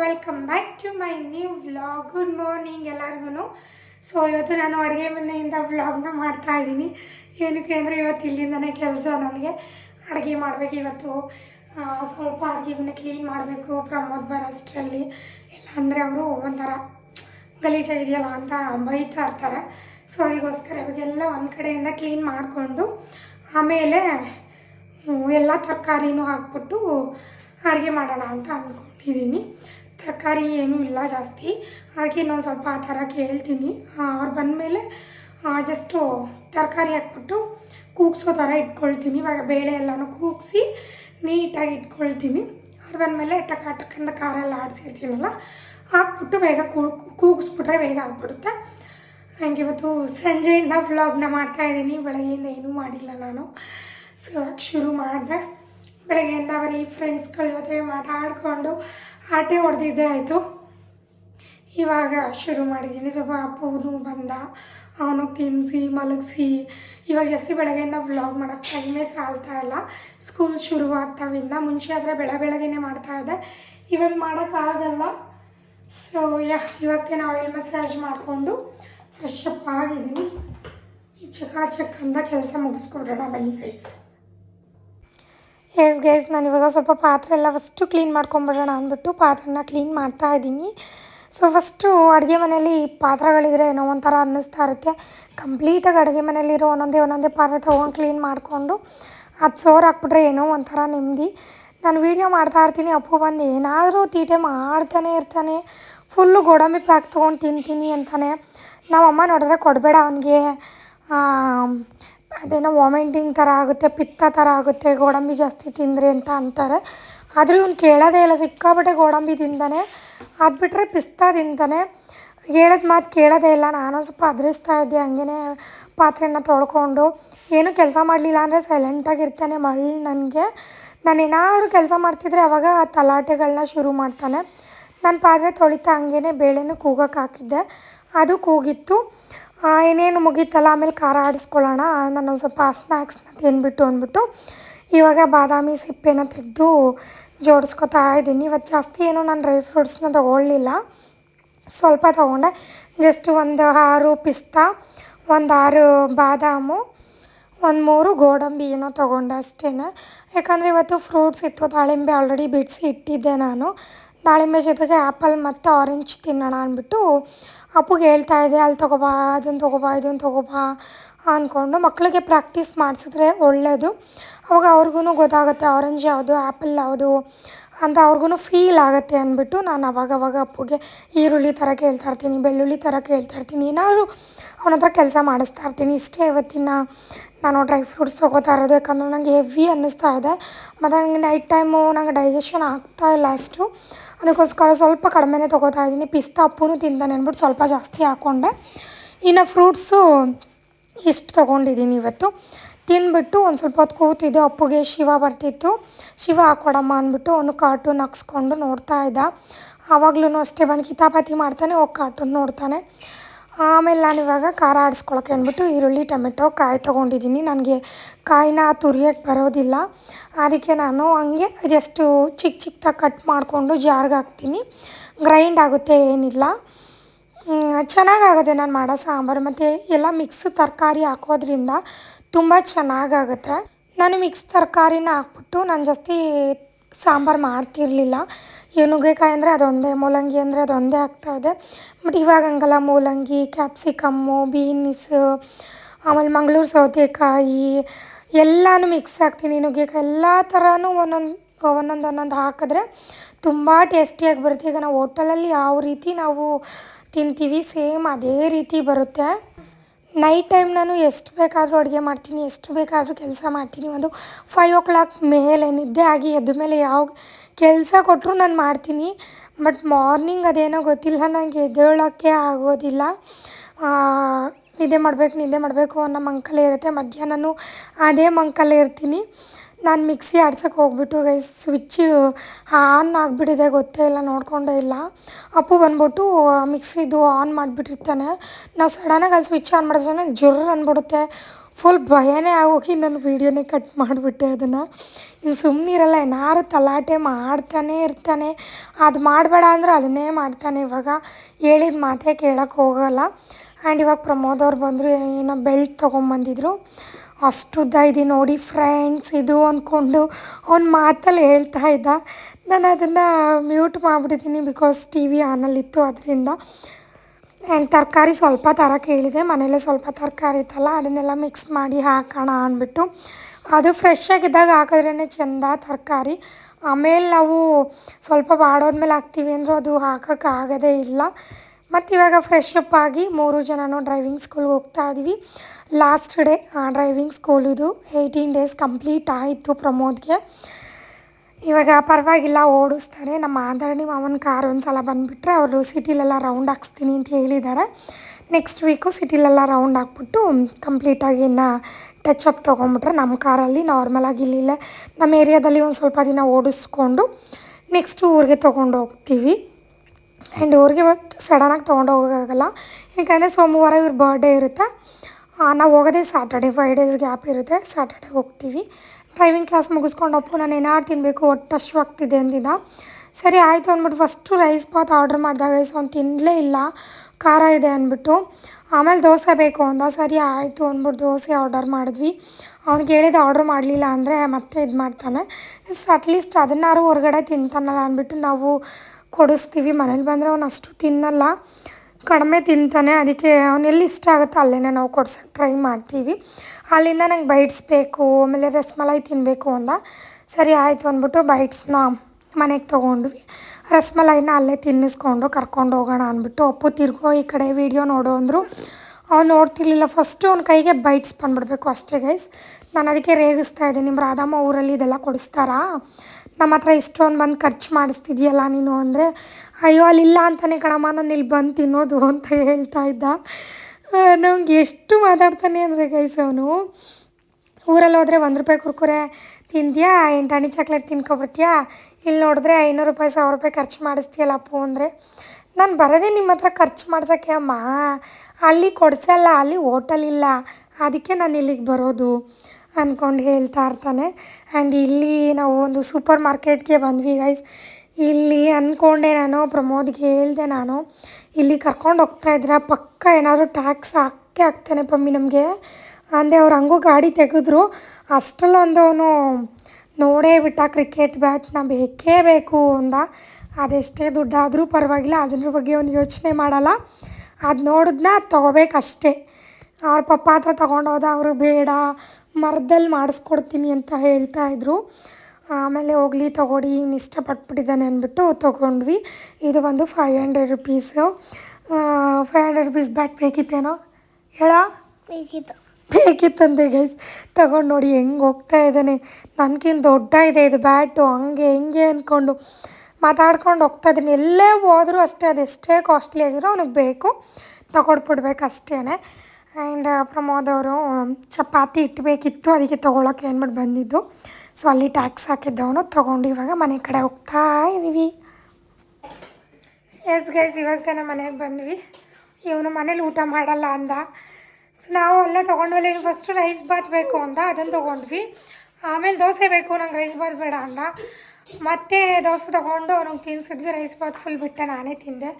Welcome back to my new vlog good morning ಎಲ್ಲರಿಗೂ so ಇವತ್ತು ನಾನು ಅಡುಗೆ ಮನೆಯಿಂದ ವ್ಲಾಗ್ನ ಮಾಡ್ತಾ ಇದ್ದೀನಿ. ಏನಕ್ಕೆ ಅಂದರೆ ಇವತ್ತು ಇಲ್ಲಿಂದನೇ ಕೆಲಸ ನನಗೆ. ಅಡುಗೆ ಮಾಡಬೇಕು ಇವತ್ತು. ಸ್ವಲ್ಪ ಅಡುಗೆ ಮನೆ ಕ್ಲೀನ್ ಮಾಡಬೇಕು. ಪ್ರಮೋದ್ ಬರೋಷ್ಟರಲ್ಲಿ. ಇಲ್ಲಾಂದರೆ ಅವರು ಒಂಥರ ಗಲೀಜಾಗಿದೆಯಲ್ಲ ಅಂತ ಬೈತಾ ಇರ್ತಾರೆ. ಸೊ ಅದಕ್ಕೋಸ್ಕರ ಇವಾಗೆಲ್ಲ ಒಂದು ಕಡೆಯಿಂದ ಕ್ಲೀನ್ ಮಾಡಿಕೊಂಡು, ಆಮೇಲೆ ಎಲ್ಲ ತರಕಾರಿನೂ ಹಾಕ್ಬಿಟ್ಟು ಅಡುಗೆ ಮಾಡೋಣ ಅಂತ ಅಂದ್ಕೊಂಡಿದ್ದೀನಿ ತರಕಾರಿ ಏನೂ ಇಲ್ಲ ಜಾಸ್ತಿ. ಹಾಗೆ ಇನ್ನೊಂದು ಸ್ವಲ್ಪ ಆ ಥರ ಕೇಳ್ತೀನಿ. ಅವ್ರು ಬಂದಮೇಲೆ ಜಸ್ಟು ತರಕಾರಿ ಹಾಕ್ಬಿಟ್ಟು ಕೂಗ್ಸೋ ಥರ ಇಟ್ಕೊಳ್ತೀನಿ. ಇವಾಗ ಬೇಳೆ ಎಲ್ಲನೂ ಕೂಗಿಸಿ ನೀಟಾಗಿ ಇಟ್ಕೊಳ್ತೀನಿ. ಅವ್ರು ಬಂದಮೇಲೆ ಟಕ ಟಕ್ಕಂದ ಖಾರ ಎಲ್ಲ ಆಡಿಸಿರ್ತೀನಲ್ಲ, ಹಾಕ್ಬಿಟ್ಟು ಬೇಗ ಕೂಗಿಸ್ಬಿಟ್ರೆ ಬೇಗ ಆಗ್ಬಿಡುತ್ತೆ. ನನಗೆ ಇವತ್ತು ಸಂಜೆಯಿಂದ ವ್ಲಾಗ್ನ ಮಾಡ್ತಾಯಿದ್ದೀನಿ ಬೆಳಗ್ಗೆಯಿಂದ ಏನೂ ಮಾಡಿಲ್ಲ ನಾನು. ಸೊ ಶುರು ಮಾಡಿದೆ. ಬೆಳಗ್ಗೆಯಿಂದ ಬರೀ ಫ್ರೆಂಡ್ಸ್ಗಳ ಜೊತೆ ಮಾತಾಡಿಕೊಂಡು ಆಟೆ ಹೊಡೆದಿದ್ದೇ ಆಯಿತು. ಇವಾಗ ಶುರು ಮಾಡಿದ್ದೀನಿ. ಸ್ವಲ್ಪ ಅಪ್ಪವನು ಬಂದ. ಅವನು ತಿನ್ನಿಸಿ ಮಲಗಿಸಿ. ಇವಾಗ ಜಾಸ್ತಿ ಬೆಳಗ್ಗೆಯಿಂದ ವ್ಲಾಗ್ ಮಾಡೋಕ್ಕೆ ಟೈಮೇ ಸಾಲ್ತಾ ಇಲ್ಲ. ಸ್ಕೂಲ್ ಶುರು ಆಗ್ತಾವಿಂದ ಮುಂಚೆ ಆದರೆ ಬೆಳ ಮಾಡ್ತಾ ಇದ್ದೆ. ಇವಾಗ ಮಾಡೋಕ್ಕಾಗಲ್ಲ ಸೊ ಯಾ ಇವತ್ತೇನು ಆಯಿಲ್ ಮಸಾಜ್ ಮಾಡಿಕೊಂಡು ಫ್ರೆಶ್ ಅಪ್ ಆಗಿದ್ದೀನಿ. ಈ ಚಕ ಚಕ್ಕಂದ ಕೆಲಸ ಮುಗಿಸ್ಕೊಡೋಣ ಬನ್ನಿ ಗೈಸ್ ಎಸ್ ಗೈಸ್ ನಾನು ಇವಾಗ ಸ್ವಲ್ಪ ಪಾತ್ರೆ ಎಲ್ಲ ಫಸ್ಟು ಕ್ಲೀನ್ ಮಾಡ್ಕೊಂಬಿಡೋಣ ಅಂದ್ಬಿಟ್ಟು ಪಾತ್ರೆನ ಕ್ಲೀನ್ ಮಾಡ್ತಾ ಇದ್ದೀನಿ. ಸೊ ಫಸ್ಟು ಅಡುಗೆ ಮನೇಲಿ ಪಾತ್ರೆಗಳಿದ್ರೆ ಏನೋ ಒಂಥರ ಅನ್ನಿಸ್ತಾ ಇರುತ್ತೆ. ಕಂಪ್ಲೀಟಾಗಿ ಅಡುಗೆ ಮನೇಲಿರೋ ಒಂದೊಂದೇ ಒಂದೊಂದೇ ಪಾತ್ರೆ ತೊಗೊಂಡು ಕ್ಲೀನ್ ಮಾಡಿಕೊಂಡು ಅದು ಸೋರ್ ಹಾಕ್ಬಿಟ್ರೆ ಏನೋ ಒಂಥರ ನೆಮ್ಮದಿ. ನಾನು ವೀಡಿಯೋ ಮಾಡ್ತಾ ಇರ್ತೀನಿ, ಅಪ್ಪು ಬಂದು ಏನಾದರೂ ತೀಟೆ ಮಾಡ್ತಾನೆ ಇರ್ತಾನೆ. ಫುಲ್ಲು ಗೋಡಂಬಿ ಪ್ಯಾಕ್ ತೊಗೊಂಡು ತಿಂತೀನಿ ಅಂತಾನೆ. ನಮ್ಮಮ್ಮ ನೋಡಿದ್ರೆ ಕೊಡಬೇಡ ಅವನಿಗೆ. ಅದೇನೋ ವಾಮಿಟಿಂಗ್ ಥರ ಆಗುತ್ತೆ, ಪಿತ್ತ ಥರ ಆಗುತ್ತೆ, ಗೋಡಂಬಿ ಜಾಸ್ತಿ ತಿಂದರೆ ಅಂತ ಅಂತಾರೆ. ಆದರೂ ಇವ್ನು ಕೇಳೋದೇ ಇಲ್ಲ, ಸಿಕ್ಕಾಪಟ್ಟೆ ಗೋಡಂಬಿ ತಿಂತಾನೆ ಅದು ಬಿಟ್ಟರೆ ಪಿಸ್ತಾ ತಿಂತಾನೆ. ಹೇಳಿದ ಮಾತು ಕೇಳೋದೇ ಇಲ್ಲ, ನಾನು ಸ್ವಲ್ಪ ಅದರಿಸ್ತಾ ಇದ್ದೆ ಹಂಗೇ ಪಾತ್ರೆನ ತೊಳ್ಕೊಂಡು. ಏನೂ ಕೆಲಸ ಮಾಡಲಿಲ್ಲ ಅಂದರೆ ಸೈಲೆಂಟಾಗಿರ್ತಾನೆ ಮಳ್ ನನಗೆ. ನಾನು ಏನಾದರೂ ಕೆಲಸ ಮಾಡ್ತಿದ್ರೆ ಅವಾಗ ತಲಾಟೆಗಳನ್ನ ಶುರು ಮಾಡ್ತಾನೆ. ನಾನು ಪಾತ್ರೆ ತೊಳಿತಾ ಹಂಗೇ ಬೇಳೆನೂ ಕೂಗಕ್ಕೆ ಹಾಕಿದ್ದೆ. ಅದು ಕೂಗಿತ್ತು. ಇನ್ನೇನು ಮುಗೀತಲ್ಲ, ಆಮೇಲೆ ಖಾರ ಆಡಿಸ್ಕೊಳ್ಳೋಣ. ನಾನು ಸ್ವಲ್ಪ ಸ್ನ್ಯಾಕ್ಸ್ನ ತಿನ್ಬಿಟ್ಟು ಅಂದ್ಬಿಟ್ಟು ಇವಾಗ ಬಾದಾಮಿ ಸಿಪ್ಪೆನ ತೆಗೆದು ಜೋಡಿಸ್ಕೊತಾ ಇದ್ದೀನಿ. ಇವತ್ತು ಜಾಸ್ತಿ ಏನು ನಾನು ಡ್ರೈ ಫ್ರೂಟ್ಸ್ನ ತೊಗೊಳ್ಳಿಲ್ಲ. ಸ್ವಲ್ಪ ತೊಗೊಂಡೆ. ಜಸ್ಟ್ ಒಂದು ಆರು ಪಿಸ್ತಾ, ಒಂದು ಆರು ಬಾದಾಮು, ಒಂದು ಮೂರು ಗೋಡಂಬಿ ಏನೋ ತೊಗೊಂಡೆ ಅಷ್ಟೇ ಯಾಕಂದರೆ ಇವತ್ತು ಫ್ರೂಟ್ಸ್ ಇತ್ತು, ದಾಳಿಂಬೆ ಆಲ್ರೆಡಿ ಬಿಡಿಸಿ ಇಟ್ಟಿದ್ದೆ ನಾನು. ದಾಳಿಂಬೆ ಜೊತೆಗೆ ಆ್ಯಪಲ್ ಮತ್ತು ಆರೆಂಜ್ ತಿನ್ನೋಣ ಅಂದ್ಬಿಟ್ಟು ಅಪ್ಪುಗೆ ಹೇಳ್ತಾ ಇದೆ ಅಲ್ಲಿ ತೊಗೊಬಾ ಅದನ್ನು ತೊಗೊಬಾ, ಇದನ್ನು ತೊಗೊಬಾ. ಅಂದ್ಕೊಂಡು ಮಕ್ಕಳಿಗೆ ಪ್ರಾಕ್ಟೀಸ್ ಮಾಡಿಸಿದ್ರೆ ಒಳ್ಳೆಯದು ಅವಾಗ ಅವ್ರಿಗೂ ಗೊತ್ತಾಗುತ್ತೆ ಆರೆಂಜ್ ಯಾವುದು ಆ್ಯಪಲ್ ಯಾವುದು? ಅಂತ ಅವ್ರಿಗೂ ಫೀಲ್ ಆಗುತ್ತೆ ಅಂದ್ಬಿಟ್ಟು ನಾನು ಅವಾಗವಾಗ ಅಪ್ಪುಗೆ ಈರುಳ್ಳಿ ಥರ ಕೇಳ್ತಾ ಇರ್ತೀನಿ, ಬೆಳ್ಳುಳ್ಳಿ ಥರ ಕೇಳ್ತಾ ಇರ್ತೀನಿ, ಏನಾದರೂ ಅವನ ಹತ್ರ ಕೆಲಸ ಮಾಡಿಸ್ತಾ ಇರ್ತೀನಿ. ಇಷ್ಟೇ ಇವತ್ತಿನ ನಾನು ಡ್ರೈ ಫ್ರೂಟ್ಸ್ ತೊಗೋತಾ ಇರೋದು, ಯಾಕಂದರೆ ನನಗೆ ಹೆವಿ ಅನ್ನಿಸ್ತಾ ಇದೆ. ಮತ್ತು ನನಗೆ ನೈಟ್ ಟೈಮು ನಂಗೆ ಡೈಜೆಷನ್ ಆಗ್ತಾ ಇಲ್ಲ ಅಷ್ಟು. ಅದಕ್ಕೋಸ್ಕರ ಸ್ವಲ್ಪ ಕಡಿಮೆನೇ ತೊಗೋತಾ ಇದ್ದೀನಿ. ಪಿಸ್ತಾ ಅಪ್ಪೂ ತಿಂತಾನೆ ಅಂದ್ಬಿಟ್ಟು ಸ್ವಲ್ಪ ಜಾಸ್ತಿ ಹಾಕ್ಕೊಂಡೆ ಇನ್ನು ಫ್ರೂಟ್ಸು ಇಷ್ಟು ತೊಗೊಂಡಿದ್ದೀನಿ ಇವತ್ತು. ತಿನ್ಬಿಟ್ಟು ಒಂದು ಸ್ವಲ್ಪ ಹೊತ್ತು ಕೂತಿದ್ದೆ, ಅಪ್ಪುಗೆ ಶಿವ ಬರ್ತಿತ್ತು. ಶಿವ ಹಾಕೊಡಮ್ಮ ಅಂದ್ಬಿಟ್ಟು ಅವನು ಕಾರ್ಟೂನ್ ಹಾಕ್ಸ್ಕೊಂಡು ನೋಡ್ತಾ ಇದ್ದ. ಆವಾಗ್ಲೂ ಅಷ್ಟೇ ಬಂದು ಕಿತಾಪಾತಿ ಮಾಡ್ತಾನೆ, ಹೋಗಿ ಕಾರ್ಟೂನ್ ನೋಡ್ತಾನೆ. ಆಮೇಲೆ ನಾನು ಇವಾಗ ಖಾರ ಆಡಿಸ್ಕೊಳಕ್ಕೆ ಅಂದ್ಬಿಟ್ಟು ಈರುಳ್ಳಿ, ಟೊಮೆಟೊ, ಕಾಯಿ ತೊಗೊಂಡಿದ್ದೀನಿ ನನಗೆ ಕಾಯಿನ ತುರಿಯೋಕ್ಕೆ ಬರೋದಿಲ್ಲ. ಅದಕ್ಕೆ ನಾನು ಹಂಗೆ ಜಸ್ಟು ಚಿಕ್ಕ ಚಿಕ್ಕದಾಗಿ ಕಟ್ ಮಾಡಿಕೊಂಡು ಜಾರ್ಗೆ ಹಾಕ್ತೀನಿ. ಗ್ರೈಂಡ್ ಆಗುತ್ತೆ ಏನಿಲ್ಲ. ಚೆನ್ನಾಗಾಗುತ್ತೆ. ನಾನು ಮಾಡೋ ಸಾಂಬಾರು ಮತ್ತು ಎಲ್ಲ ಮಿಕ್ಸ್ ತರಕಾರಿ ಹಾಕೋದ್ರಿಂದ ತುಂಬ ಚೆನ್ನಾಗಾಗುತ್ತೆ. ನಾನು ಮಿಕ್ಸ್ ತರಕಾರಿನ ಹಾಕ್ಬಿಟ್ಟು ನಾನು ಜಾಸ್ತಿ ಸಾಂಬಾರು ಮಾಡ್ತಿರಲಿಲ್ಲ. ಈ ನುಗ್ಗೆಕಾಯಿ ಅಂದರೆ ಅದೊಂದೇ, ಮೂಲಂಗಿ ಅಂದರೆ ಅದೊಂದೇ ಆಗ್ತಾಯಿದೆ ಬಟ್ ಇವಾಗ ಹಂಗಲ್ಲ, ಮೂಲಂಗಿ ಕ್ಯಾಪ್ಸಿಕಮ್ಮು ಬೀನ್ಸ್ ಆಮೇಲೆ ಮಂಗಳೂರು ಸೌತೆಕಾಯಿ, ಎಲ್ಲನೂ ಮಿಕ್ಸ್ ಹಾಕ್ತೀನಿ ನುಗ್ಗೆಕಾಯಿ ಎಲ್ಲ ಥರನೂ ಒಂದೊಂದು ಒಂದೊಂದು ಒಂದೊಂದು ಹಾಕಿದ್ರೆ ತುಂಬ ಟೇಸ್ಟಿಯಾಗಿ ಬರುತ್ತೆ. ಈಗ ನಾವು ಹೋಟೆಲಲ್ಲಿ ಯಾವ ರೀತಿ ನಾವು ತಿಂತೀವಿ, ಸೇಮ್ ಅದೇ ರೀತಿ ಬರುತ್ತೆ. ನೈಟ್ ಟೈಮ್ ನಾನು ಎಷ್ಟು ಬೇಕಾದರೂ ಅಡುಗೆ ಮಾಡ್ತೀನಿ, ಎಷ್ಟು ಬೇಕಾದರೂ ಕೆಲಸ ಮಾಡ್ತೀನಿ. ಒಂದು ಫೈವ್ ಓ ಕ್ಲಾಕ್ ಮೇಲೆ ನಿದ್ದೆ ಆಗಿ ಎದ್ದ ಮೇಲೆ ಯಾವ ಕೆಲಸ ಕೊಟ್ಟರು ನಾನು ಮಾಡ್ತೀನಿ. ಬಟ್ ಮಾರ್ನಿಂಗ್ ಅದೇನೋ ಗೊತ್ತಿಲ್ಲ ನನಗೆ ಎದ್ದೇಳೋಕ್ಕೆ ಆಗೋದಿಲ್ಲ. ನಿದ್ದೆ ಮಾಡಬೇಕು ನಿದ್ದೆ ಮಾಡಬೇಕು ಅನ್ನೋ ಮಂಕಲ್ಲೇ ಇರುತ್ತೆ. ಮಧ್ಯಾಹ್ನನೂ ಅದೇ ಮಂಕಲೇ ಇರ್ತೀನಿ. ನಾನು ಮಿಕ್ಸಿ ಆಡ್ಸೋಕ್ಕೆ ಹೋಗ್ಬಿಟ್ಟು ಗೈಸ್ ಸ್ವಿಚ್ಚು ಆನ್ ಆಗಿಬಿಟ್ಟಿದೆ, ಗೊತ್ತೇ ಇಲ್ಲ, ನೋಡ್ಕೊಂಡೇ ಇಲ್ಲ. ಅಪ್ಪು ಬಂದ್ಬಿಟ್ಟು ಮಿಕ್ಸಿದು ಆನ್ ಮಾಡಿಬಿಟ್ಟಿರ್ತಾನೆ. ನಾವು ಸಡನ್ನಾಗಿ ಅಲ್ಲಿ ಸ್ವಿಚ್ ಆನ್ ಮಾಡಿದ್ರೆ ಜುರ್ರ್ ಅಂದ್ಬಿಡುತ್ತೆ ಫುಲ್ ಭಯನೇ ಆಗೋಗಿ ನಾನು ವೀಡಿಯೋನೇ ಕಟ್ ಮಾಡಿಬಿಟ್ಟೆ ಅದನ್ನು. ಇನ್ನು ಸುಮ್ಮನಿರಲ್ಲ ಏನಾರು ತಲಾಟೆ ಮಾಡ್ತಾನೆ ಇರ್ತಾನೆ. ಅದು ಮಾಡಬೇಡ ಅಂದ್ರೆ ಅದನ್ನೇ ಮಾಡ್ತಾನೆ ಇವಾಗ. ಹೇಳಿದ ಮಾತೇ ಕೇಳೋಕ್ಕೆ ಹೋಗಲ್ಲ. ಆ್ಯಂಡ್ ಇವಾಗ ಪ್ರಮೋದ್ ಅವ್ರು ಬಂದರು, ಏನೋ ಬೆಲ್ಟ್ ತೊಗೊಂಬಂದಿದ್ರು. ಅಷ್ಟು ಉದ್ದ ಇದೆ ನೋಡಿ ಫ್ರೆಂಡ್ಸ್ ಇದು ಅಂದ್ಕೊಂಡು ಅವ್ನ ಮಾತಲ್ಲಿ ಹೇಳ್ತಾ ಇದ್ದ. ನಾನು ಅದನ್ನು ಮ್ಯೂಟ್ ಮಾಡಿಬಿಟ್ಟಿದ್ದೀನಿ ಬಿಕಾಸ್ ಟಿ ವಿ ಆನಲ್ಲಿತ್ತು ಅದರಿಂದ. ಆ್ಯಂಡ್ ತರಕಾರಿ ಸ್ವಲ್ಪ ಥರ ಕೇಳಿದೆ ಮನೇಲೇ ಸ್ವಲ್ಪ ತರಕಾರಿ ಇತ್ತಲ್ಲ, ಅದನ್ನೆಲ್ಲ ಮಿಕ್ಸ್ ಮಾಡಿ ಹಾಕೋಣ ಅಂದ್ಬಿಟ್ಟು. ಅದು ಫ್ರೆಶ್ ಆಗಿದ್ದಾಗ ಹಾಕಿದ್ರೇ ಚೆಂದ ತರಕಾರಿ. ಆಮೇಲೆ ನಾವು ಸ್ವಲ್ಪ ಬಾಡೋದ್ಮೇಲೆ ಹಾಕ್ತೀವಿ ಅಂದರೂ ಅದು ಹಾಕೋಕ್ಕಾಗೋದೇ ಇಲ್ಲ. ಮತ್ತು ಇವಾಗ ಫ್ರೆಶ್ ಅಪ್ ಆಗಿ ಮೂರು ಜನನೂ ಡ್ರೈವಿಂಗ್ ಸ್ಕೂಲ್ಗೆ ಹೋಗ್ತಾ ಇದ್ದೀವಿ ಲಾಸ್ಟ್ ಡೇ ಡ್ರೈವಿಂಗ್ ಸ್ಕೂಲಿದು ಏಯ್ಟೀನ್ ಡೇಸ್ ಕಂಪ್ಲೀಟ್ ಆಯಿತು ಪ್ರಮೋದ್ಗೆ. ಇವಾಗ ಪರವಾಗಿಲ್ಲ, ಓಡಿಸ್ತಾರೆ. ನಮ್ಮ ಆದರಣಿ ಮಾವನ ಕಾರ್ ಒಂದು ಸಲ ಬಂದುಬಿಟ್ರೆ ಅವರು ಸಿಟಿಲೆಲ್ಲ ರೌಂಡ್ ಹಾಕ್ಸ್ತೀನಿ ಅಂತ ಹೇಳಿದ್ದಾರೆ. ನೆಕ್ಸ್ಟ್ ವೀಕು ಸಿಟಿಲೆಲ್ಲ ರೌಂಡ್ ಹಾಕ್ಬಿಟ್ಟು ಕಂಪ್ಲೀಟಾಗಿ ಇನ್ನು ಟಚ್ ಅಪ್ ತೊಗೊಂಬಿಟ್ರೆ ನಮ್ಮ ಕಾರಲ್ಲಿ ನಾರ್ಮಲಾಗಿ ಇಲ್ಲಿಲ್ಲ ನಮ್ಮ ಏರಿಯಾದಲ್ಲಿ ಒಂದು ಸ್ವಲ್ಪ ದಿನ ಓಡಿಸ್ಕೊಂಡು ನೆಕ್ಸ್ಟು ಊರಿಗೆ ತೊಗೊಂಡು ಹೋಗ್ತೀವಿ. ಆ್ಯಂಡ್ ಊರಿಗೆ ಇವತ್ತು ಸಡನ್ನಾಗಿ ತೊಗೊಂಡು ಹೋಗೋಕ್ಕಾಗಲ್ಲ ಯಾಕಂದರೆ ಸೋಮವಾರ ಇವ್ರ ಬರ್ಡೇ ಇರುತ್ತೆ. ನಾವು ಹೋಗೋದೇ ಸ್ಯಾಟರ್ಡೆ ಫೈವ್ ಡೇಸ್ ಗ್ಯಾಪ್ ಇರುತ್ತೆ. ಸ್ಯಾಟರ್ಡೆ ಹೋಗ್ತೀವಿ. ಡ್ರೈವಿಂಗ್ ಕ್ಲಾಸ್ ಮುಗಿಸ್ಕೊಂಡು ನಾನು ಏನಾರು ತಿನ್ನಬೇಕು ಒಟ್ಟು ಅಷ್ಟು ಆಗ್ತಿದೆ ಅಂದಿದ್ದ. ಸರಿ, ಆಯಿತು ಅಂದ್ಬಿಟ್ಟು ಫಸ್ಟು ರೈಸ್ ಬಾತ್ ಆರ್ಡ್ರ್ ಮಾಡಿದಾಗ ರೈಸ್ ಅವ್ನು ತಿನ್ನಲೇ ಇಲ್ಲ. ಖಾರ ಇದೆ ಅಂದ್ಬಿಟ್ಟು, ಆಮೇಲೆ ದೋಸೆ ಬೇಕು ಅಂದ. ಸರಿ, ಆಯಿತು ಅಂದ್ಬಿಟ್ಟು ದೋಸೆ ಆರ್ಡರ್ ಮಾಡಿದ್ವಿ. ಅವ್ನಿಗೆ ಹೇಳಿದ ಆರ್ಡ್ರ್ ಮಾಡಲಿಲ್ಲ ಅಂದರೆ ಮತ್ತೆ ಇದು ಮಾಡ್ತಾನೆ. ಜಸ್ಟ್ ಅಟ್ಲೀಸ್ಟ್ ಅದನ್ನಾರು ಹೊರಗಡೆ ತಿಂತಾನಲ್ಲ ಅಂದ್ಬಿಟ್ಟು ನಾವು ಕೊಡಿಸ್ತೀವಿ. ಮನೇಲಿ ಬಂದರೆ ಅವ್ನು ಅಷ್ಟು ತಿನ್ನಲ್ಲ. ಕಡಿಮೆ ತಿಂತಾನೆ. ಅದಕ್ಕೆ ಅವ್ನೆಲ್ಲಿ ಇಷ್ಟ ಆಗುತ್ತೋ ಅಲ್ಲೇ ನಾವು ಕೊಡ್ಸೋಕ್ಕೆ ಟ್ರೈ ಮಾಡ್ತೀವಿ. ಅಲ್ಲಿಂದ ನಂಗೆ ಬೈಟ್ಸ್ ಬೇಕು, ಆಮೇಲೆ ರಸ್ಮಲೈ ತಿನ್ನಬೇಕು ಅಂದ. ಸರಿ ಆಯಿತು ಅಂದ್ಬಿಟ್ಟು ಬೈಟ್ಸ್ನ ಮನೆಗೆ ತೊಗೊಂಡ್ವಿ. ರಸ್ಮಲೈನ ಅಲ್ಲೇ ತಿನ್ನಿಸ್ಕೊಂಡು ಕರ್ಕೊಂಡು ಹೋಗೋಣ ಅಂದ್ಬಿಟ್ಟು ಅಪ್ಪು ತಿರ್ಗೋ ಈ ಕಡೆ ವೀಡಿಯೋ ನೋಡು ಅಂದರು. ಅವ್ನು ನೋಡ್ತಿರ್ಲಿಲ್ಲ. ಫಸ್ಟು ಅವ್ನ ಕೈಗೆ ಬೈಟ್ಸ್ ಬಂದುಬಿಡ್ಬೇಕು ಅಷ್ಟೇ ಗೈಸ್ ನಾನು ಅದಕ್ಕೆ ರೇಗಿಸ್ತಾ ಇದ್ದೀನಿ. ನಿಮ್ಮ ರಾಧಮ್ಮ ಊರಲ್ಲಿ ಇದೆಲ್ಲ ಕೊಡಿಸ್ತಾರಾ? ನಮ್ಮ ಹತ್ರ ಇಷ್ಟೊಂದು ಬಂದು ಖರ್ಚು ಮಾಡಿಸ್ತಿದ್ಯಲ್ಲ ನೀನು ಅಂದರೆ, ಅಯ್ಯೋ, ಅಲ್ಲಿಲ್ಲ ಅಂತಾನೆ ಕಣಮ್ಮ, ನಾನು ಇಲ್ಲಿ ಬಂದು ತಿನ್ನೋದು ಅಂತ ಹೇಳ್ತಾ ಇದ್ದ. ನಮ್ಗೆ ಎಷ್ಟು ಮಾತಾಡ್ತಾನೆ ಅಂದರೆ ಗೈಸ್ ಅವನು, ಊರಲ್ಲಿ ಹೋದರೆ ಒಂದು ರೂಪಾಯಿ ಕುರ್ಕುರೆ ತಿಂದ್ಯಾ? ಎಂಟಾಣಿ ಚಾಕ್ಲೇಟ್ ತಿನ್ಕೊಬರ್ತೀಯಾ? ಇಲ್ಲಿ ನೋಡಿದ್ರೆ ಐನೂರು ರೂಪಾಯಿ, ಸಾವಿರ ರೂಪಾಯಿ ಖರ್ಚು ಮಾಡಿಸ್ತೀಯಲ್ಲ ಅಪ್ಪು ಅಂದರೆ, ನಾನು ಬರೋದೇ ನಿಮ್ಮ ಹತ್ರ ಖರ್ಚು ಮಾಡ್ಸೋಕ್ಕೆ ಅಮ್ಮ. ಅಲ್ಲಿ ಕೊಡಿಸಲ್ಲ, ಅಲ್ಲಿ ಹೋಟೆಲ್ ಇಲ್ಲ. ಅದಕ್ಕೆ ನಾನು ಇಲ್ಲಿಗೆ ಬರೋದು. ಅಂದ್ಕೊಂಡು ಹೇಳ್ತಾ ಇರ್ತಾನೆ. ಆ್ಯಂಡ್ ಇಲ್ಲಿ ನಾವು ಒಂದು ಸೂಪರ್ ಮಾರ್ಕೆಟ್ಗೆ ಬಂದ್ವಿ ಗೈಸ್ ಇಲ್ಲಿ ಅಂದ್ಕೊಂಡೆ ನಾನು, ಪ್ರಮೋದ್ಗೆ ಹೇಳಿದೆ ನಾನು. ಇಲ್ಲಿ ಕರ್ಕೊಂಡು ಹೋಗ್ತಾ ಇದ್ರೆ, ಪಕ್ಕ ಏನಾದರೂ ಟ್ಯಾಕ್ಸ್ ಹಾಕೇ ಹಾಕ್ತಾನೆ ಪಮ್ಮಿ ನಮಗೆ. ಅಂದೆ ಅವ್ರು ಹಂಗೂ ಗಾಡಿ ತೆಗೆದ್ರು. ಅಷ್ಟರಲ್ಲೊಂದು ಅವನು ನೋಡೇ ಬಿಟ್ಟ ಕ್ರಿಕೆಟ್ ಬ್ಯಾಟ್ನ ಬೇಕೇ ಬೇಕು ಅಂದ. ಅದೆಷ್ಟೇ ದುಡ್ಡಾದರೂ ಪರವಾಗಿಲ್ಲ, ಅದ್ರ ಬಗ್ಗೆ ಅವ್ನು ಯೋಚನೆ ಮಾಡಲ್ಲ. ಅದು ನೋಡಿದ್ನ ತೊಗೋಬೇಕಷ್ಟೇ. ಅವ್ರ ಪಪ್ಪ ಹತ್ರ ತೊಗೊಂಡೋದ ಅವರು ಬೇಡ ಮರದಲ್ಲಿ ಮಾಡಿಸ್ಕೊಡ್ತೀನಿ ಅಂತ ಹೇಳ್ತಾ ಇದ್ರು. ಆಮೇಲೆ ಹೋಗಲಿ ತೊಗೊಡಿ ಇವ್ನು ಇಷ್ಟಪಟ್ಬಿಟ್ಟಿದ್ದಾನೆ ಅಂದ್ಬಿಟ್ಟು ತೊಗೊಂಡ್ವಿ. ಇದು ಒಂದು five hundred rupees five hundred rupees bat ಬೇಕಿತ್ತೇನೋ? ಹೇಳ? ಬೇಕಿತ್ತು. ಬೇಕಿತ್ತಂತೆ ಗೈಸ್ ತಗೊಂಡು ನೋಡಿ ಹೆಂಗೆ ಹೋಗ್ತಾ ಇದ್ದಾನೆ. ನನಗಿಂತ ದೊಡ್ಡ ಇದೆ ಇದು ಬ್ಯಾಟು ಹಂಗೆ ಹಿಂಗೆ ಅಂದ್ಕೊಂಡು ಮಾತಾಡ್ಕೊಂಡು ಹೋಗ್ತಾ ಇದ್ದೀನಿ. ಎಲ್ಲೇ ಹೋದರೂ ಅಷ್ಟೇ ಅದೆಷ್ಟೇ ಕಾಸ್ಟ್ಲಿ ಆಗಿರೋ ಅವ್ನಿಗೆ ಬೇಕು. ತಗೊಡ್ಬಿಡ್ಬೇಕು ಅಷ್ಟೇ ಆ್ಯಂಡ್ ಪ್ರಮೋದ್ ಅವರು ಚಪಾತಿ ಇಟ್ಬೇಕಿತ್ತು. ಬೇಕಿತ್ತು ಅದಕ್ಕೆ ತೊಗೊಳಕ್ಕೆ ಅಂದ್ಬಿಟ್ಟು ಬಂದಿದ್ದು. ಸೊ ಅಲ್ಲಿ ಟ್ಯಾಕ್ಸ್ ಹಾಕಿದ್ದವನು ತೊಗೊಂಡು ಇವಾಗ ಮನೆ ಕಡೆ ಹೋಗ್ತಾ ಇದ್ದೀವಿ ಎಸ್ ಗೈಸ್ ಇವಾಗ ತಾನೇ ಮನೆಗೆ ಬಂದ್ವಿ. ಇವನು ಮನೇಲಿ ಊಟ ಮಾಡಲ್ಲ ಅಂದ. ಸೊ ನಾವು ಅಲ್ಲೇ ತೊಗೊಂಡ್ವಲ್ಲ ಫಸ್ಟು ರೈಸ್ ಬಾತ್ ಬೇಕು ಅಂದ. ಅದನ್ನು ತೊಗೊಂಡ್ವಿ. ಆಮೇಲೆ ದೋಸೆ ಬೇಕು, ನಂಗೆ ರೈಸ್ ಬಾತ್ ಬೇಡ ಅಂದ. ಮತ್ತೆ ದೋಸೆ ತೊಗೊಂಡು ಅವ್ನಿಗೆ ತಿನ್ಸಿದ್ವಿ. ರೈಸ್ ಬಾತ್ ಫುಲ್ ಬಿಟ್ಟೆ, ನಾನೇ ತಿಂದೆ.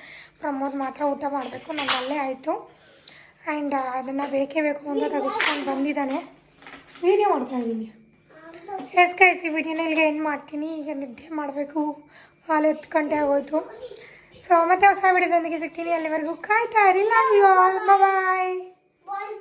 ಪ್ರಮೋದ್ ಮಾತ್ರ ಊಟ ಮಾಡಬೇಕು. ನಮ್ಮಲ್ಲೇ ಅಲ್ಲೇ ಆಯಿತು. ಆ್ಯಂಡ್ ಅದನ್ನು ಬೇಕೇ ಬೇಕು ಅಂತ ತೆಗೆಸ್ಕೊಂಡು ಬಂದಿದ್ದಾನೆ. ವೀಡಿಯೋ ಮಾಡ್ತಾಯಿದ್ದೀನಿ ಎಸ್ ಕೆ ಈ ವಿಡಿಯೋನ ಇಲ್ಲಿಗೆ ಏನು ಮಾಡ್ತೀನಿ. ಈಗ ನಿದ್ದೆ ಮಾಡಬೇಕು. ಹಾಲು ಹತ್ತು ಗಂಟೆ ಆಗೋಯ್ತು. ಸೊ ಮತ್ತೆ ಹೊಸ ವಿಡಿಯೋದೊಂದಿಗೆ ಸಿಗ್ತೀನಿ. ಅಲ್ಲಿವರೆಗೂ ಕಾಯ್ತಾ ಇರಿ. Love you all bye bye